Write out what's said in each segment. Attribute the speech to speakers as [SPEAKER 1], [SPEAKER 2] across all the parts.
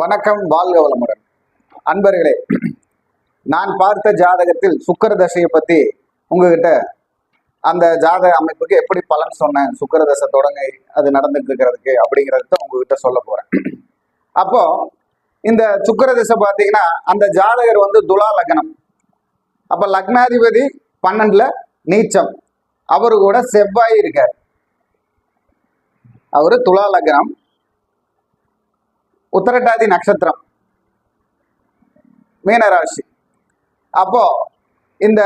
[SPEAKER 1] வணக்கம் வாழ்க வளமுடன். அன்பர்களே நான் பார்த்த ஜாதகத்தில் சுக்கர தசையை பத்தி உங்ககிட்ட அந்த ஜாதக அமைப்புக்கு எப்படி பலன் சொன்னேன்? சுக்கர தசை தொடங்கி அது நடந்துட்டு இருக்கிறதுக்கு அப்படிங்கறத உங்ககிட்ட சொல்ல போறேன். அப்போ இந்த சுக்கர தசை பார்த்தீங்கன்னா அந்த ஜாதகர் வந்து துலா லக்னம். அப்ப லக்னாதிபதி பன்னெண்டுல நீச்சம். அவரு கூட செவ்வாய் இருக்கார். அவரு துலா லக்னம். உத்தரட்டாதி நட்சத்திரம். மீனராசி. அப்போ இந்த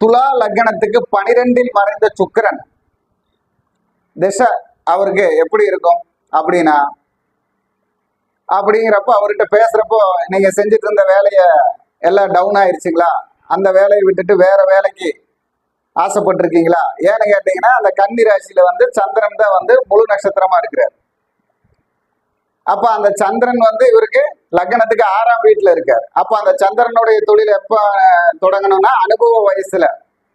[SPEAKER 1] துலா லக்னத்துக்கு பனிரெண்டில் மறைந்த சுக்கிரன். திசை அவருக்கு எப்படி இருக்கும்? அப்படின்னா அப்படிங்கிறப்போ அவர்கிட்ட பேசுறப்போ நீங்க செஞ்சுட்டு இருந்த வேலைய எல்லாம் டவுன் ஆயிருச்சுங்களா? அந்த வேலையை விட்டுட்டு வேற வேலைக்கு ஆசைப்பட்டிருக்கீங்களா? ஏன்னு கேட்டீங்கன்னா அந்த கன்னி ராசியில வந்து சந்திரன் தான் வந்து முழு நட்சத்திரமா இருக்கிறார். அப்ப அந்த சந்திரன் வந்து இவருக்கு லக்னத்துக்கு ஆறாம் வீட்டுல இருக்கார். அப்ப அந்த சந்திரனுடைய தொழில் எப்ப தொடங்கணும்னா அனுபவ வயசுல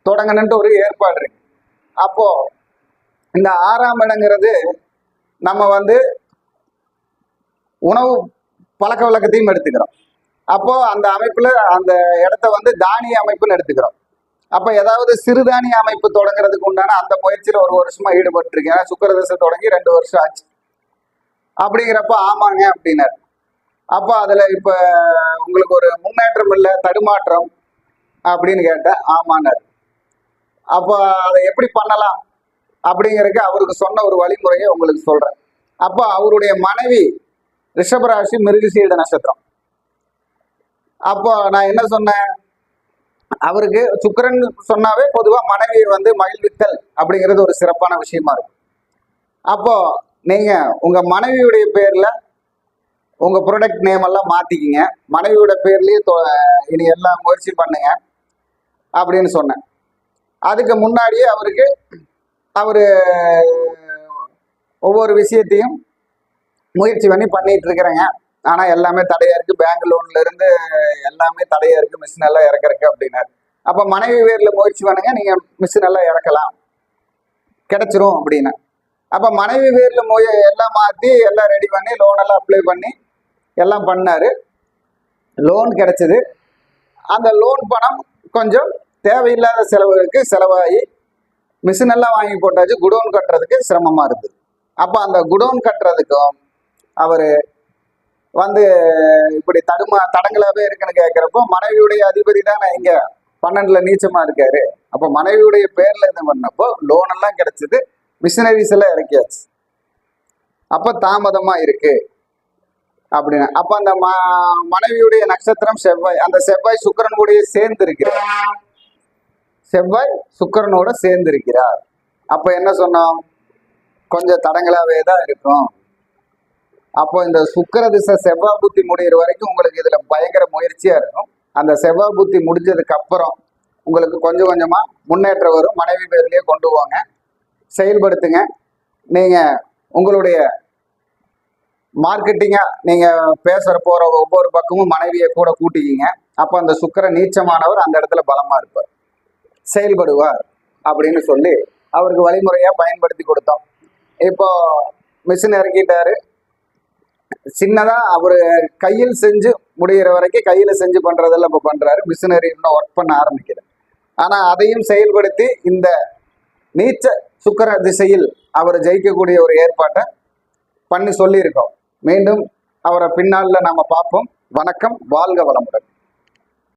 [SPEAKER 1] தொடங்கணும்ட்டு ஒரு ஏற்பாடு இருக்கு. அப்போ இந்த ஆறாம் இடங்கிறது நம்ம வந்து உணவு பழக்க வழக்கத்தையும் எடுத்துக்கிறோம். அப்போ அந்த அமைப்புல அந்த இடத்த வந்து தானிய அமைப்புன்னு எடுத்துக்கிறோம். அப்ப ஏதாவது சிறுதானிய அமைப்பு தொடங்குறதுக்கு உண்டான அந்த முயற்சியில ஒரு வருஷமா ஈடுபட்டிருக்கேன். ஏன்னா சுக்கரதசை தொடங்கி ரெண்டு வருஷம் ஆச்சு. அப்படிங்கிறப்ப ஆமாங்க அப்படின்னாரு. அப்ப அதுல இப்ப உங்களுக்கு ஒரு முன்னேற்றம் இல்லை தடுமாற்றம் அப்படின்னு கேட்டேன். ஆமானார் அப்ப அதை எப்படி பண்ணலாம் அப்படிங்கிறதுக்கு அவருக்கு சொன்ன ஒரு வழிமுறையை உங்களுக்கு சொல்றேன். அப்ப அவருடைய மனைவி ரிஷபராசி மிருகசீட நட்சத்திரம். அப்போ நான் என்ன சொன்னேன்? அவருக்கு சுக்கிரன் சொன்னாவே பொதுவாக மனைவியை வந்து மகிழ்வித்தல் அப்படிங்கிறது ஒரு சிறப்பான விஷயமா இருக்கும். அப்போ நீங்க உங்க மனைவியுடைய பேர்ல உங்க ப்ராடக்ட் நேம் எல்லாம் மாத்திக்கிங்க. மனைவியோட பேர்லயே தொ- இனி எல்லாம் முயற்சி பண்ணுங்க அப்படின்னு சொன்னேன். அதுக்கு முன்னாடியே அவருக்கு அவரு ஒவ்வொரு விஷயத்தையும் முயற்சி பண்ணி பண்ணிட்டு இருக்கிறேங்க. ஆனா எல்லாமே தடையா இருக்கு. பேங்க் லோன்ல இருந்து எல்லாமே தடையா இருக்கு. மிஷின் எல்லாம் இறக்கறக்கு அப்படின்னாரு. அப்ப மனைவி பேர்ல முயற்சி பண்ணுங்க. நீங்க மிஷின் எல்லாம் இறக்கலாம். கிடைச்சிரும் அப்படின்னு அப்ப மனைவி பேர்ல முய எல்லாம் மாத்தி எல்லாம் ரெடி பண்ணி லோன் எல்லாம் அப்ளை பண்ணி எல்லாம் பண்ணாரு. லோன் கிடைச்சது. அந்த லோன் பணம் கொஞ்சம் தேவையில்லாத செலவுகளுக்கு செலவாகி மிஷின் எல்லாம் வாங்கி போட்டாச்சு குடோன் கட்டுறதுக்கு சிரமமா இருந்தது. அப்ப அந்த குடோன் கட்டுறதுக்கும் அவரு வந்து இப்படி தடுமா தடங்களாவே இருக்குன்னு கேட்கிறப்போ மனைவியுடைய அதிபதி தானே இங்க பன்னெண்டுல நீச்சமா இருக்காரு. அப்ப மனைவியுடைய பேர்ல இது பண்ணப்போ லோன் எல்லாம் கிடைச்சது. மிஷினரிஸ் எல்லாம் இறக்கியாச்சு. அப்போ தாமதமாக இருக்கு அப்படின்னு. அப்போ அந்த ம- மனைவியுடைய நட்சத்திரம் செவ்வாய் அந்த செவ்வாய் சுக்கிரன் கூடயே சேர்ந்து இருக்கிறார் செவ்வாய் சுக்கரனோட சேர்ந்து இருக்கிறார் அப்போ என்ன சொன்னோம்? கொஞ்சம் தடங்களாகவே தான் இருக்கும். அப்போ இந்த சுக்கர திசை செவ்வாய் புத்தி முடியிற வரைக்கும் உங்களுக்கு இதில் பயங்கர முயற்சியாக இருக்கும். அந்த செவ்வாய் புத்தி முடிஞ்சதுக்கு அப்புறம் உங்களுக்கு கொஞ்சம் கொஞ்சமாக முன்னேற்றம் வரும். மனைவி பேர்லேயே கொண்டு போங்க. செயல்படுத்துங்க. நீங்கள் உங்களுடைய மார்க்கெட்டிங்காக நீங்கள் பேசுகிற போகிற ஒவ்வொரு பக்கமும் மனைவியை கூட கூட்டிக்கிங்க. அப்போ அந்த சுக்கிர நீச்சமானவர் அந்த இடத்துல பலமாக இருப்பார். செயல்படுவார் அப்படின்னு சொல்லி அவருக்கு வழிமுறையாக பயன்படுத்தி கொடுத்தோம். இப்போ மிஷின் இறக்கிட்டாரு. சின்னதாக அவர் கையில் செஞ்சு முடியிற வரைக்கும் கையில் செஞ்சு பண்ணுறதெல்லாம் இப்போ பண்ணுறாரு மிஷினரி இன்னும் ஒர்க் பண்ண ஆரம்பிக்கிறேன் ஆனால் அதையும் செயல்படுத்தி இந்த நீச்ச சுக்கர திசையில் அவர் ஜெயிக்கக்கூடிய ஒரு ஏற்பாட்டை பண்ணி சொல்லியிருக்கோம். மீண்டும் அவரை பின்னால் நாம பார்ப்போம். வணக்கம் வாழ்க வளமுடன்.